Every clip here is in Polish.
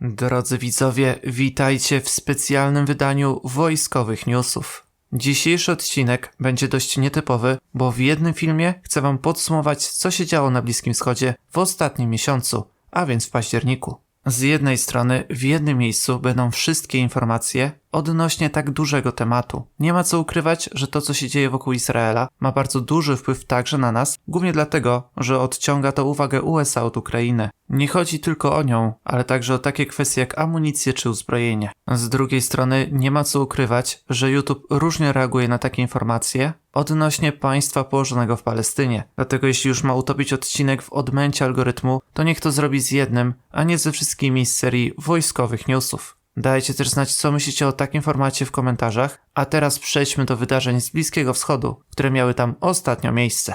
Drodzy widzowie, witajcie w specjalnym wydaniu wojskowych newsów. Dzisiejszy odcinek będzie dość nietypowy, bo w jednym filmie chcę wam podsumować, co się działo na Bliskim Wschodzie w ostatnim miesiącu, a więc w październiku. Z jednej strony w jednym miejscu będą wszystkie informacje odnośnie tak dużego tematu. Nie ma co ukrywać, że to co się dzieje wokół Izraela ma bardzo duży wpływ także na nas, głównie dlatego, że odciąga to uwagę USA od Ukrainy. Nie chodzi tylko o nią, ale także o takie kwestie jak amunicję czy uzbrojenie. Z drugiej strony nie ma co ukrywać, że YouTube różnie reaguje na takie informacje odnośnie państwa położonego w Palestynie. Dlatego jeśli już ma utopić odcinek w odmęcie algorytmu, to niech to zrobi z jednym, a nie ze wszystkimi z serii wojskowych newsów. Dajcie też znać, co myślicie o takim formacie w komentarzach, a teraz przejdźmy do wydarzeń z Bliskiego Wschodu, które miały tam ostatnio miejsce.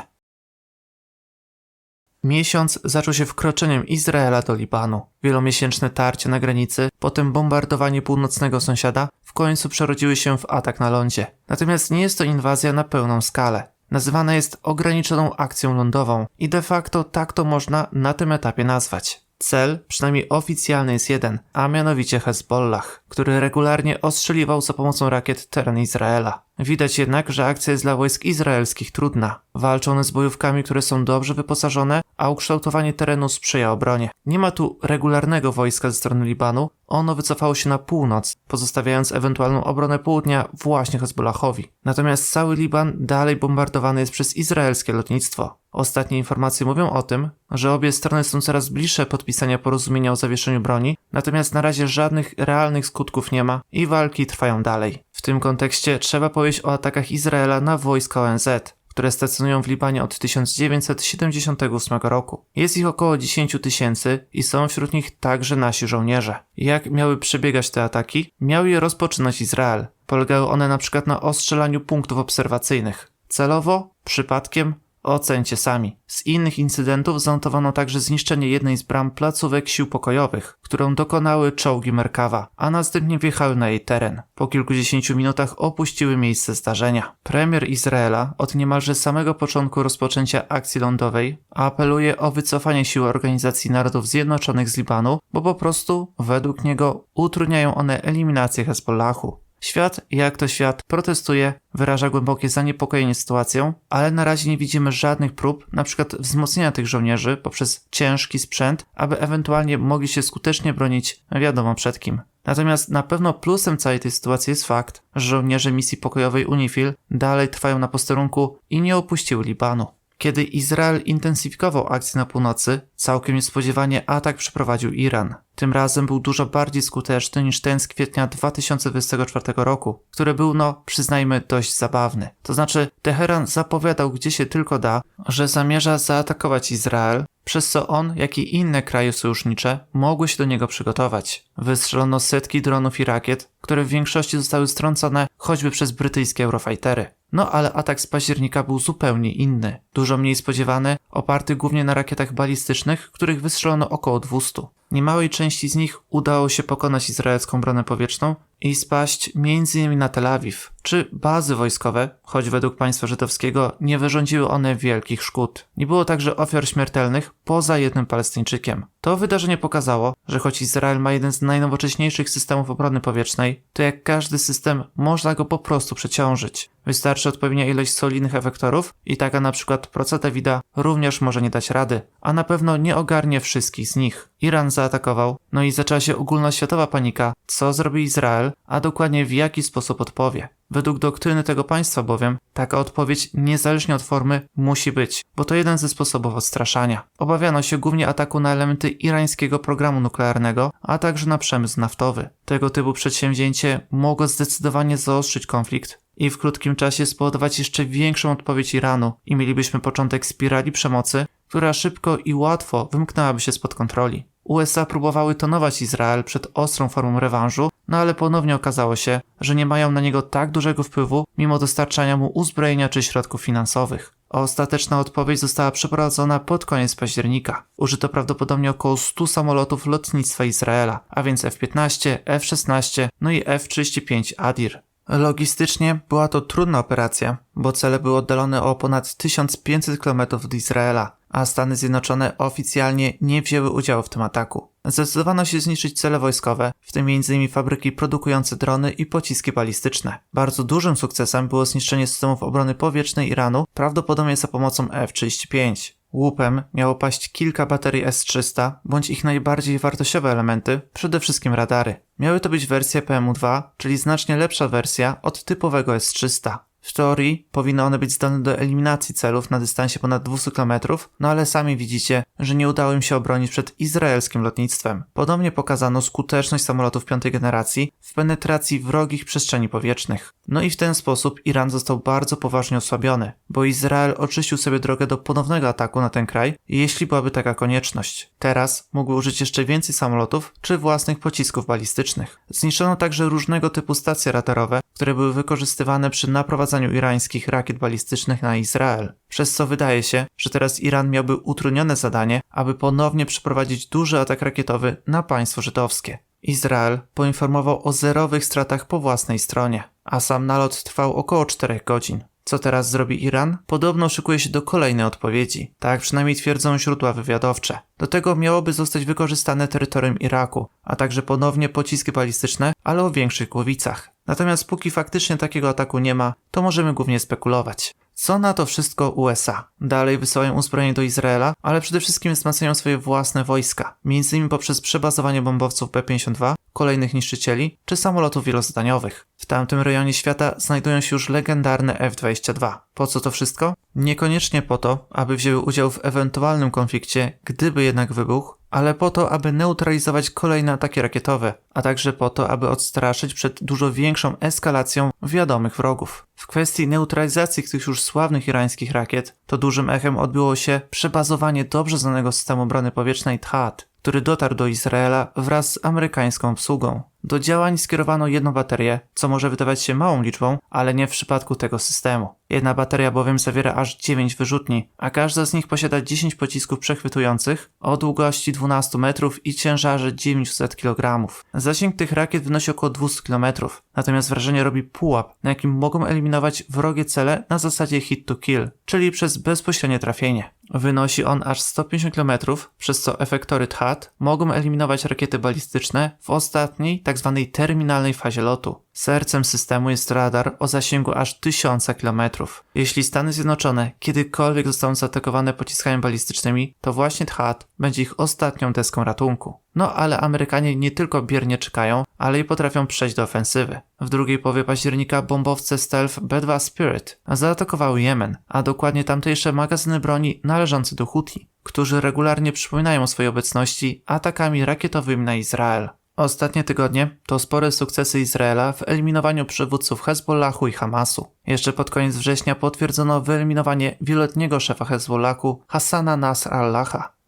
Miesiąc zaczął się wkroczeniem Izraela do Libanu. Wielomiesięczne tarcie na granicy, potem bombardowanie północnego sąsiada w końcu przerodziły się w atak na lądzie. Natomiast nie jest to inwazja na pełną skalę. Nazywana jest ograniczoną akcją lądową i de facto tak to można na tym etapie nazwać. Cel, przynajmniej oficjalny, jest jeden, a mianowicie Hezbollah, który regularnie ostrzeliwał za pomocą rakiet teren Izraela. Widać jednak, że akcja jest dla wojsk izraelskich trudna. Walczą one z bojówkami, które są dobrze wyposażone, a ukształtowanie terenu sprzyja obronie. Nie ma tu regularnego wojska ze strony Libanu, ono wycofało się na północ, pozostawiając ewentualną obronę południa właśnie Hezbollahowi. Natomiast cały Liban dalej bombardowany jest przez izraelskie lotnictwo. Ostatnie informacje mówią o tym, że obie strony są coraz bliższe podpisania porozumienia o zawieszeniu broni, natomiast na razie żadnych realnych skutków nie ma i walki trwają dalej. Tym kontekście trzeba powiedzieć o atakach Izraela na wojska ONZ, które stacjonują w Libanie od 1978 roku. Jest ich około 10 tysięcy i są wśród nich także nasi żołnierze. Jak miały przebiegać te ataki? Miał je rozpoczynać Izrael. Polegały one na przykład na ostrzelaniu punktów obserwacyjnych. Celowo, przypadkiem Ocencie sami. Z innych incydentów zanotowano także zniszczenie jednej z bram placówek sił pokojowych, którą dokonały czołgi Merkawa, a następnie wjechały na jej teren. Po kilkudziesięciu minutach opuściły miejsce zdarzenia. Premier Izraela od niemalże samego początku rozpoczęcia akcji lądowej apeluje o wycofanie sił Organizacji Narodów Zjednoczonych z Libanu, bo po prostu, według niego, utrudniają one eliminację Hezbollahu. Świat, jak to świat, protestuje, wyraża głębokie zaniepokojenie sytuacją, ale na razie nie widzimy żadnych prób, np. wzmocnienia tych żołnierzy poprzez ciężki sprzęt, aby ewentualnie mogli się skutecznie bronić wiadomo przed kim. Natomiast na pewno plusem całej tej sytuacji jest fakt, że żołnierze misji pokojowej UNIFIL dalej trwają na posterunku i nie opuściły Libanu. Kiedy Izrael intensyfikował akcję na północy, całkiem niespodziewanie atak przeprowadził Iran. Tym razem był dużo bardziej skuteczny niż ten z kwietnia 2024 roku, który był, no, przyznajmy, dość zabawny. To znaczy, Teheran zapowiadał gdzie się tylko da, że zamierza zaatakować Izrael, przez co on, jak i inne kraje sojusznicze mogły się do niego przygotować. Wystrzelono setki dronów i rakiet, które w większości zostały strącone choćby przez brytyjskie Eurofightery. No ale atak z października był zupełnie inny. Dużo mniej spodziewany, oparty głównie na rakietach balistycznych, których wystrzelono około 200. Niemałej części z nich udało się pokonać izraelską bronę powietrzną i spaść m.in. na Tel Awiw, czy bazy wojskowe, choć według państwa żydowskiego nie wyrządziły one wielkich szkód. Nie było także ofiar śmiertelnych poza jednym Palestyńczykiem. To wydarzenie pokazało, że choć Izrael ma jeden z najnowocześniejszych systemów obrony powietrznej, to jak każdy system można go po prostu przeciążyć. Wystarczy odpowiednia ilość solidnych efektorów i taka na przykład proca Davida również może nie dać rady, a na pewno nie ogarnie wszystkich z nich. Iran zaatakował, no i zaczęła się ogólnoświatowa panika, co zrobi Izrael, a dokładnie w jaki sposób odpowie. Według doktryny tego państwa bowiem taka odpowiedź, niezależnie od formy, musi być, bo to jeden ze sposobów odstraszania. Obawiano się głównie ataku na elementy irańskiego programu nuklearnego, a także na przemysł naftowy. Tego typu przedsięwzięcie mogło zdecydowanie zaostrzyć konflikt i w krótkim czasie spowodować jeszcze większą odpowiedź Iranu i mielibyśmy początek spirali przemocy, która szybko i łatwo wymknęłaby się spod kontroli. USA próbowały tonować Izrael przed ostrą formą rewanżu, no ale ponownie okazało się, że nie mają na niego tak dużego wpływu, mimo dostarczania mu uzbrojenia czy środków finansowych. Ostateczna odpowiedź została przeprowadzona pod koniec października. Użyto prawdopodobnie około 100 samolotów lotnictwa Izraela, a więc F-15, F-16, no i F-35 Adir. Logistycznie była to trudna operacja, bo cele były oddalone o ponad 1500 km od Izraela, a Stany Zjednoczone oficjalnie nie wzięły udziału w tym ataku. Zdecydowano się zniszczyć cele wojskowe, w tym m.in. fabryki produkujące drony i pociski balistyczne. Bardzo dużym sukcesem było zniszczenie systemów obrony powietrznej Iranu, prawdopodobnie za pomocą F-35. Łupem miało paść kilka baterii S-300, bądź ich najbardziej wartościowe elementy, przede wszystkim radary. Miały to być wersje PMU-2, czyli znacznie lepsza wersja od typowego S-300. W teorii powinny one być zdolne do eliminacji celów na dystansie ponad 200 km, no ale sami widzicie, że nie udało im się obronić przed izraelskim lotnictwem. Podobnie pokazano skuteczność samolotów piątej generacji w penetracji wrogich przestrzeni powietrznych. No i w ten sposób Iran został bardzo poważnie osłabiony, bo Izrael oczyścił sobie drogę do ponownego ataku na ten kraj, jeśli byłaby taka konieczność. Teraz mógł użyć jeszcze więcej samolotów czy własnych pocisków balistycznych. Zniszczono także różnego typu stacje radarowe, które były wykorzystywane przy naprowadzaniu irańskich rakiet balistycznych na Izrael. Przez co wydaje się, że teraz Iran miałby utrudnione zadanie, aby ponownie przeprowadzić duży atak rakietowy na państwo żydowskie. Izrael poinformował o zerowych stratach po własnej stronie, a sam nalot trwał około 4 godzin. Co teraz zrobi Iran? Podobno szykuje się do kolejnej odpowiedzi. Tak przynajmniej twierdzą źródła wywiadowcze. Do tego miałoby zostać wykorzystane terytorium Iraku, a także ponownie pociski balistyczne, ale o większych głowicach. Natomiast póki faktycznie takiego ataku nie ma, to możemy głównie spekulować. Co na to wszystko USA? Dalej wysyłają uzbrojenie do Izraela, ale przede wszystkim wzmacniają swoje własne wojska, m.in. poprzez przebazowanie bombowców B-52, kolejnych niszczycieli czy samolotów wielozadaniowych. W tamtym rejonie świata znajdują się już legendarne F-22. Po co to wszystko? Niekoniecznie po to, aby wzięły udział w ewentualnym konflikcie, gdyby jednak wybuchł, ale po to, aby neutralizować kolejne ataki rakietowe, a także po to, aby odstraszyć przed dużo większą eskalacją wiadomych wrogów. W kwestii neutralizacji tych już sławnych irańskich rakiet, to dużym echem odbyło się przebazowanie dobrze znanego systemu obrony powietrznej THAAD, który dotarł do Izraela wraz z amerykańską obsługą. Do działań skierowano jedną baterię, co może wydawać się małą liczbą, ale nie w przypadku tego systemu. Jedna bateria bowiem zawiera aż 9 wyrzutni, a każda z nich posiada 10 pocisków przechwytujących o długości 12 metrów i ciężarze 900 kg. Zasięg tych rakiet wynosi około 200 km, natomiast wrażenie robi pułap, na jakim mogą eliminować wrogie cele na zasadzie hit to kill, czyli przez bezpośrednie trafienie. Wynosi on aż 150 km, przez co efektory THAAD mogą eliminować rakiety balistyczne w ostatniej, tzw. Tak terminalnej fazie lotu. Sercem systemu jest radar o zasięgu aż 1000 km. Jeśli Stany Zjednoczone kiedykolwiek zostaną zaatakowane pociskami balistycznymi, to właśnie THAAD będzie ich ostatnią deską ratunku. No ale Amerykanie nie tylko biernie czekają, ale i potrafią przejść do ofensywy. W drugiej połowie października bombowce stealth B-2 Spirit zaatakowały Jemen, a dokładnie tamtejsze magazyny broni należące do Houthi, którzy regularnie przypominają o swojej obecności atakami rakietowymi na Izrael. Ostatnie tygodnie to spore sukcesy Izraela w eliminowaniu przywódców Hezbollahu i Hamasu. Jeszcze pod koniec września potwierdzono wyeliminowanie wieloletniego szefa Hezbollahu Hassana Nasr.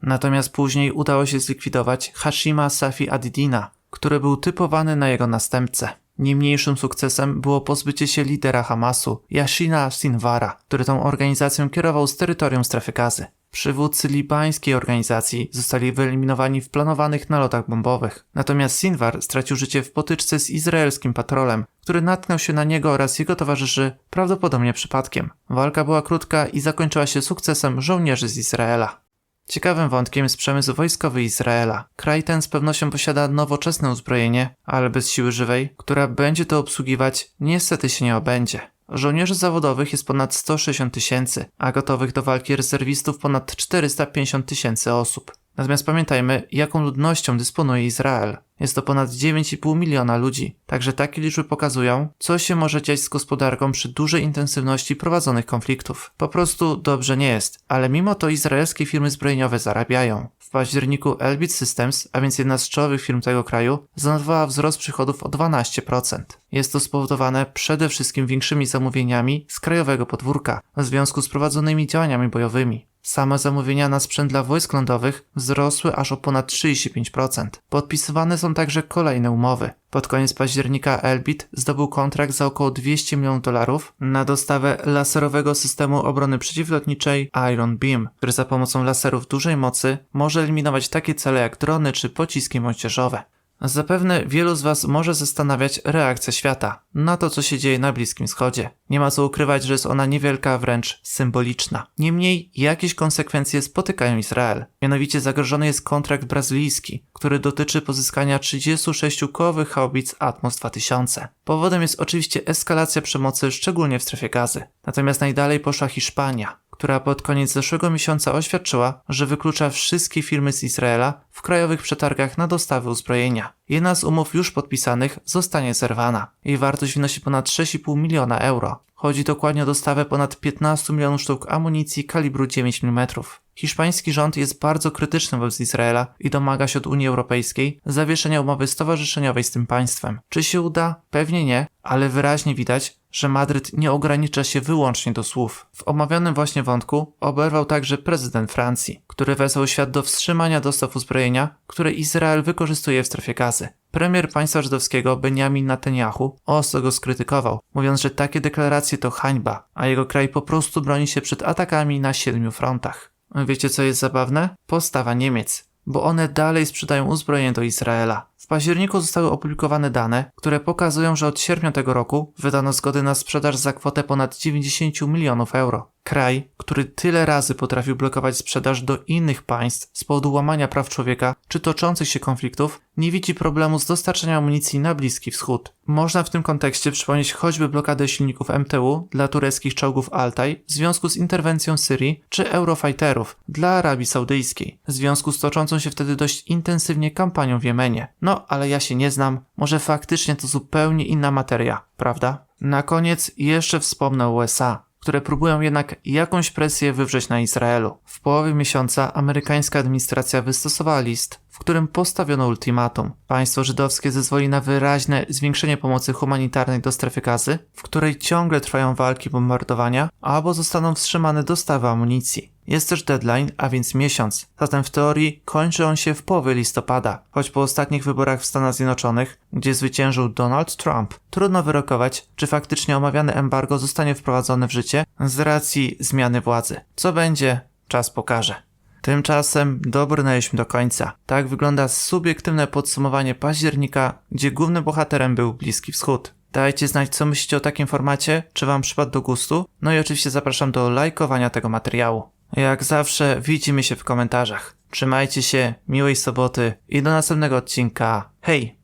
Natomiast później udało się zlikwidować Hashima Safi Adidina, który był typowany na jego następcę. Nie mniejszym sukcesem było pozbycie się lidera Hamasu, Yashina Sinwara, który tą organizacją kierował z terytorium strefy gazy. Przywódcy libańskiej organizacji zostali wyeliminowani w planowanych nalotach bombowych. Natomiast Sinwar stracił życie w potyczce z izraelskim patrolem, który natknął się na niego oraz jego towarzyszy prawdopodobnie przypadkiem. Walka była krótka i zakończyła się sukcesem żołnierzy z Izraela. Ciekawym wątkiem jest przemysł wojskowy Izraela. Kraj ten z pewnością posiada nowoczesne uzbrojenie, ale bez siły żywej, która będzie to obsługiwać, niestety się nie obędzie. Żołnierzy zawodowych jest ponad 160 tysięcy, a gotowych do walki rezerwistów ponad 450 tysięcy osób. Natomiast pamiętajmy, jaką ludnością dysponuje Izrael. Jest to ponad 9,5 miliona ludzi. Także takie liczby pokazują, co się może dziać z gospodarką przy dużej intensywności prowadzonych konfliktów. Po prostu dobrze nie jest, ale mimo to izraelskie firmy zbrojeniowe zarabiają. W październiku Elbit Systems, a więc jedna z czołowych firm tego kraju, zanotowała wzrost przychodów o 12%. Jest to spowodowane przede wszystkim większymi zamówieniami z krajowego podwórka w związku z prowadzonymi działaniami bojowymi. Same zamówienia na sprzęt dla wojsk lądowych wzrosły aż o ponad 35%. Podpisywane są także kolejne umowy. Pod koniec października Elbit zdobył kontrakt za około 200 milionów dolarów na dostawę laserowego systemu obrony przeciwlotniczej Iron Beam, który za pomocą laserów dużej mocy może eliminować takie cele jak drony czy pociski moździerzowe. Zapewne wielu z Was może zastanawiać reakcja świata na to, co się dzieje na Bliskim Wschodzie. Nie ma co ukrywać, że jest ona niewielka, wręcz symboliczna. Niemniej jakieś konsekwencje spotykają Izrael. Mianowicie zagrożony jest kontrakt brazylijski, który dotyczy pozyskania 36 kołowych haubic Atmos 2000. Powodem jest oczywiście eskalacja przemocy, szczególnie w strefie gazy. Natomiast najdalej poszła Hiszpania, która pod koniec zeszłego miesiąca oświadczyła, że wyklucza wszystkie firmy z Izraela w krajowych przetargach na dostawy uzbrojenia. Jedna z umów już podpisanych zostanie zerwana. Jej wartość wynosi ponad 6,5 miliona euro. Chodzi dokładnie o dostawę ponad 15 milionów sztuk amunicji kalibru 9 mm. Hiszpański rząd jest bardzo krytyczny wobec Izraela i domaga się od Unii Europejskiej zawieszenia umowy stowarzyszeniowej z tym państwem. Czy się uda? Pewnie nie, ale wyraźnie widać, że Madryt nie ogranicza się wyłącznie do słów. W omawianym właśnie wątku oberwał także prezydent Francji, który wezwał świat do wstrzymania dostaw uzbrojenia, które Izrael wykorzystuje w strefie gazy. Premier państwa żydowskiego Benjamin Netanyahu ostro go skrytykował, mówiąc, że takie deklaracje to hańba, a jego kraj po prostu broni się przed atakami na siedmiu frontach. Wiecie co jest zabawne? Postawa Niemiec, bo one dalej sprzedają uzbrojenie do Izraela. W październiku zostały opublikowane dane, które pokazują, że od sierpnia tego roku wydano zgody na sprzedaż za kwotę ponad 90 milionów euro. Kraj, który tyle razy potrafił blokować sprzedaż do innych państw z powodu łamania praw człowieka czy toczących się konfliktów, nie widzi problemu z dostarczaniem amunicji na Bliski Wschód. Można w tym kontekście przypomnieć choćby blokadę silników MTU dla tureckich czołgów Altaj w związku z interwencją Syrii czy Eurofighterów dla Arabii Saudyjskiej w związku z toczącą się wtedy dość intensywnie kampanią w Jemenie. No, ale ja się nie znam, może faktycznie to zupełnie inna materia, prawda? Na koniec jeszcze wspomnę USA które próbują jednak jakąś presję wywrzeć na Izraelu. W połowie miesiąca amerykańska administracja wystosowała list, w którym postawiono ultimatum. Państwo żydowskie zezwoli na wyraźne zwiększenie pomocy humanitarnej do strefy gazy, w której ciągle trwają walki bombardowania, albo zostaną wstrzymane dostawy amunicji. Jest też deadline, a więc miesiąc. Zatem w teorii kończy on się w połowie listopada. Choć po ostatnich wyborach w Stanach Zjednoczonych, gdzie zwyciężył Donald Trump, trudno wyrokować, czy faktycznie omawiane embargo zostanie wprowadzone w życie z racji zmiany władzy. Co będzie, czas pokaże. Tymczasem dobrnęliśmy do końca. Tak wygląda subiektywne podsumowanie października, gdzie głównym bohaterem był Bliski Wschód. Dajcie znać, co myślicie o takim formacie, czy wam przypadł do gustu. No i oczywiście zapraszam do lajkowania tego materiału. Jak zawsze widzimy się w komentarzach. Trzymajcie się, miłej soboty i do następnego odcinka. Hej!